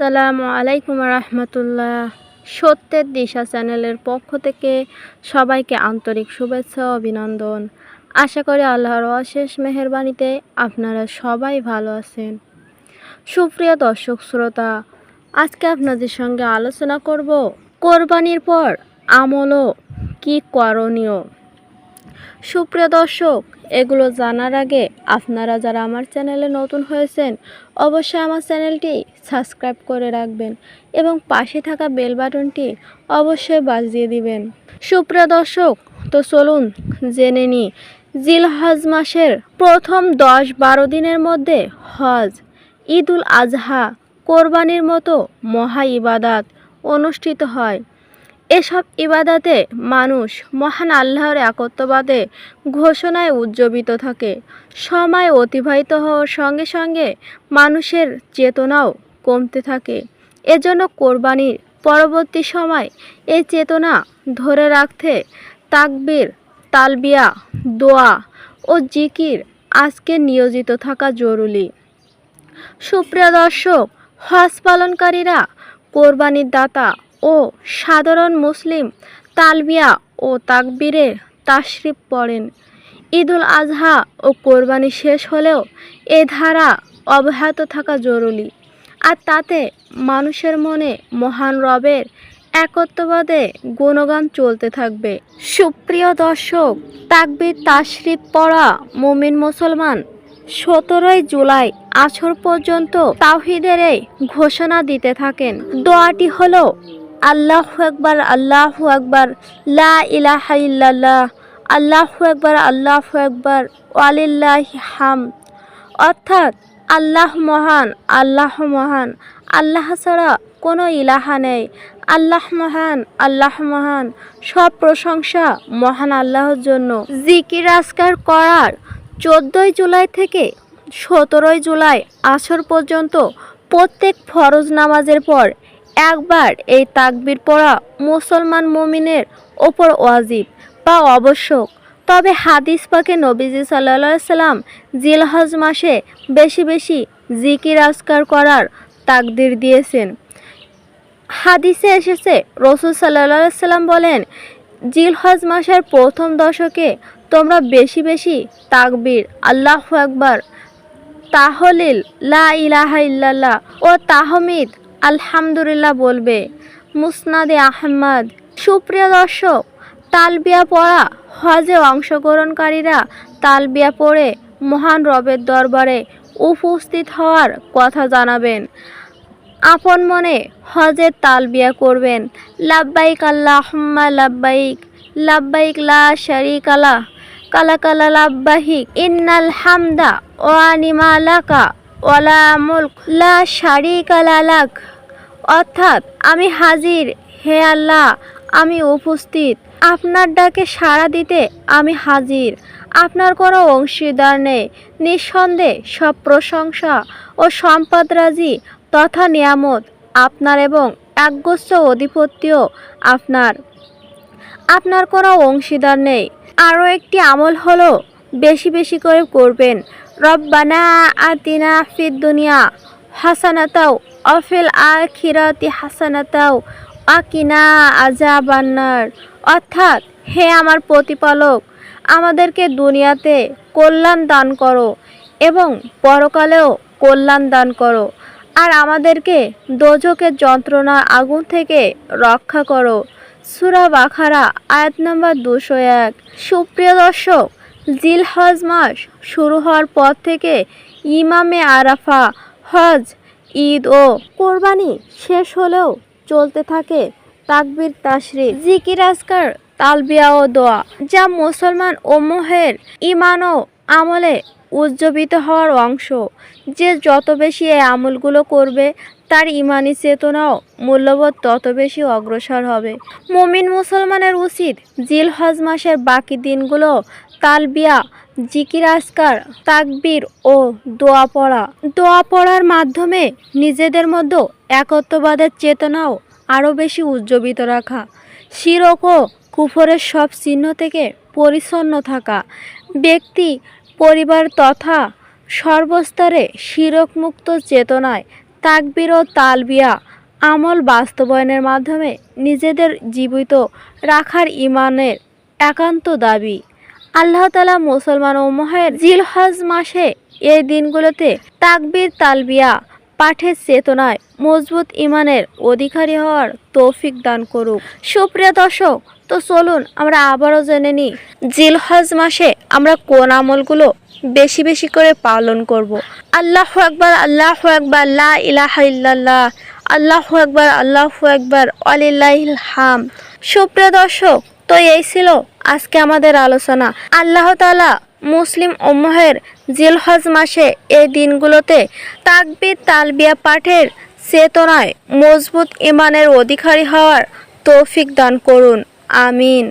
সালামু আলাইকুম রহমতুল্লাহ। সত্যের দিশা চ্যানেলের পক্ষ থেকে সবাইকে আন্তরিক শুভেচ্ছা অভিনন্দন। আশা করি আল্লাহর অশেষ মেহেরবানিতে আপনারা সবাই ভালো আছেন। সুপ্রিয় দর্শক শ্রোতা, আজকে আপনাদের সঙ্গে আলোচনা করব কোরবানির পর আমলও কি করণীয়? সুপ্রিয় দর্শক, এগুলো জানার আগে আপনারা যারা আমার চ্যানেলে নতুন হয়েছেন, অবশ্যই আমার চ্যানেলটি সাবস্ক্রাইব করে রাখবেন এবং পাশে থাকা বেল বাটনটি অবশ্যই বাজিয়ে দিবেন। সুপ্রিয় দর্শক, তো চলুন জেনে নিই জিল হজ মাসের প্রথম দশ বারো দিনের মধ্যে হজ, ঈদুল আজহা কোরবানির মতো মহা ইবাদাত অনুষ্ঠিত হয়। এসব ইবাদাতে মানুষ মহান আল্লাহর একত্ববাদে ঘোষণায় উজ্জীবিত থাকে। সময় অতিবাহিত হওয়ার সঙ্গে সঙ্গে মানুষের চেতনাও কমতে থাকে। এজন্য কোরবানির পরবর্তী সময় এই চেতনা ধরে রাখতে তাকবির, তালবিয়া, দোয়া ও জিকির আজকে নিয়োজিত থাকা জরুরি। সুপ্রিয় দর্শক, হজ পালনকারীরা, কোরবানির দাতা ও সাধারণ মুসলিম তালবিয়া ও তাকবীরে তাশরিফ পড়েন। ঈদুল আজহা ও কোরবানি শেষ হলেও এ ধারা অব্যাহত থাকা জরুরি। আর তাতে মানুষের মনে মহান রবের একত্ববাদে গুণগান চলতে থাকবে। সুপ্রিয় দর্শক, তাকবীর তাশরিফ পড়া মুমিন মুসলমান সতেরোই জুলাই আসর পর্যন্ত তাওহিদের এই ঘোষণা দিতে থাকেন। দোয়াটি হলো, আল্লাহ একবার আল্লাহ একবার লা ইলাহা ইল্লাল্লাহ, আল্লাহ একবার আল্লাহ একবার ওয়ালিল্লাহ হাম অর্থাৎ আল্লাহ মহান আল্লাহ মহান। আল্লাহ ছাড়া কোনো ইলাহা নেই। আল্লাহ মহান আল্লাহ মহান। সব প্রশংসা মহান আল্লাহর জন্য। জিকির আজকার করার চোদ্দোই জুলাই থেকে সতেরোই জুলাই আসর পর্যন্ত প্রত্যেক ফরজ নামাজের পর একবার এই তাকবির পড়া মুসলমান মমিনের ওপর ওয়াজিব বা আবশ্যক। তবে হাদিস পাকে নবীজি সাল্লা সাল্লাম জিলহজ মাসে বেশি বেশি জিকির আজকার করার তাকদির দিয়েছেন। হাদিসে এসেছে, রসুল সাল্লা সাল্লাম বলেন, জিলহজ মাসের প্রথম দশকে তোমরা বেশি বেশি তাকবির, আল্লাহ একবার তাহলিল, লা ইলাহা ইল্লাল্লাহ ও তাহমিদ, আলহামদুলিল্লাহ বলবে। মুসনাদে আহমদ, সুপ্রিয় দর্শক, তালবিয়া পড়া হজে অংশগ্রহণকারীরা তালবিয়া পড়ে মহান রবের দরবারে উপস্থিত হওয়ার কথা জানাবেন। আপন মনে হজের তালবিয়া করবেন। লাব্বাইক আল্লাহম্মা লাব্বাইক লাব্বাইক লা শারিক আলা কালা কালা লাব্বাহিক, ইন্নাল হামদা ওয়া নিমালাকা ওয়ালা মুলক, লা শারিকা লাক। অর্থাৎ আমি হাজির, হে আল্লাহ আমি উপস্থিত। আপনার ডাকে সাড়া দিতে আমি হাজির। আপনার কোনো অংশীদার নেই। নিঃসন্দেহে সব প্রশংসা ও সম্পদরাজি তথা নিয়ামত আপনার এবং একগুচ্ছ অধিপত্যও আপনার। আপনার কোনো অংশীদার নেই। আরও একটি আমল হলো বেশি বেশি করে করবেন। রব্বানা আতিনা ফিদ দুনিয়া হাসানাতাও অফিল আখিরাতি হাসানাতাও আকিনা আজাবান্নার অর্থাৎ হে আমার প্রতিপালক, আমাদেরকে দুনিয়াতে কল্যাণ দান করো এবং পরকালেও কল্যাণ দান করো। আর আমাদেরকে দোজকের যন্ত্রণা আগুন থেকে রক্ষা করো। সুরা বাখারা আয়াত নাম্বার দুশো এক। সুপ্রিয় দর্শক জিল হজ মাস শুরু হওয়ার পর থেকে ইমামে আরাফা হজ, ঈদ ও কোরবানি শেষ হলেও চলতে থাকে। তাকবির তাসরি জিকির, আজকার, তালবিয়া ও দোয়া, যা মুসলমান ওমোহের ইমান ও আমলে উজ্জীবিত হওয়ার অংশ। যে যত বেশি এই আমলগুলো করবে তার ইমানি চেতনাও মূল্যবোধ তত বেশি অগ্রসর হবে। মুমিন মুসলমানের উচিত জিল হজ মাসের বাকি দিনগুলো তালবিয়া, জিকির আসকার তাকবির ও দোয়া পড়া। দোয়া পড়ার মাধ্যমে নিজেদের মধ্যে একত্ববাদের চেতনাও আরও বেশি উজ্জীবিত রাখা। শিরক ও কুফরের সব চিহ্ন থেকে পরিচ্ছন্ন থাকা। ব্যক্তি, পরিবার তথা সর্বস্তরে শিরকমুক্ত চেতনায় তাকবির ও তালবিয়া আমল বাস্তবায়নের মাধ্যমে নিজেদের জীবিত রাখার ইমানের একান্ত দাবি। আল্লাহ তালা মুসলমান ও মহের জিলহজ মাসে এই দিনগুলোতে তাকবির, তালবিয়া পাঠের চেতনায় মজবুত ইমানের অধিকারী হওয়ার তৌফিক দান করুক। সুপ্রিয় দর্শক, তো চলুন আমরা আবারও জেনে নিই, জিলহজ মাসে আমরা কোন আমলগুলো বেশি বেশি করে পালন করব। আল্লাহ একবার আল্লাহ একবার লা ইলাহা আল্লাহ একবার আল্লাহ একবার আলিল্লাহিল হাম। সুপ্রিয় দর্শক, তো এই ছিল আজকে আমাদের আলোচনা। আল্লাহ তাআলা মুসলিম উম্মহের জিলহজ মাসে এই দিনগুলোতে তাকবির, তালবিয়া পাঠের চেতনায় মজবুত ইমানের অধিকারী হওয়ার তৌফিক দান করুন। আমিন।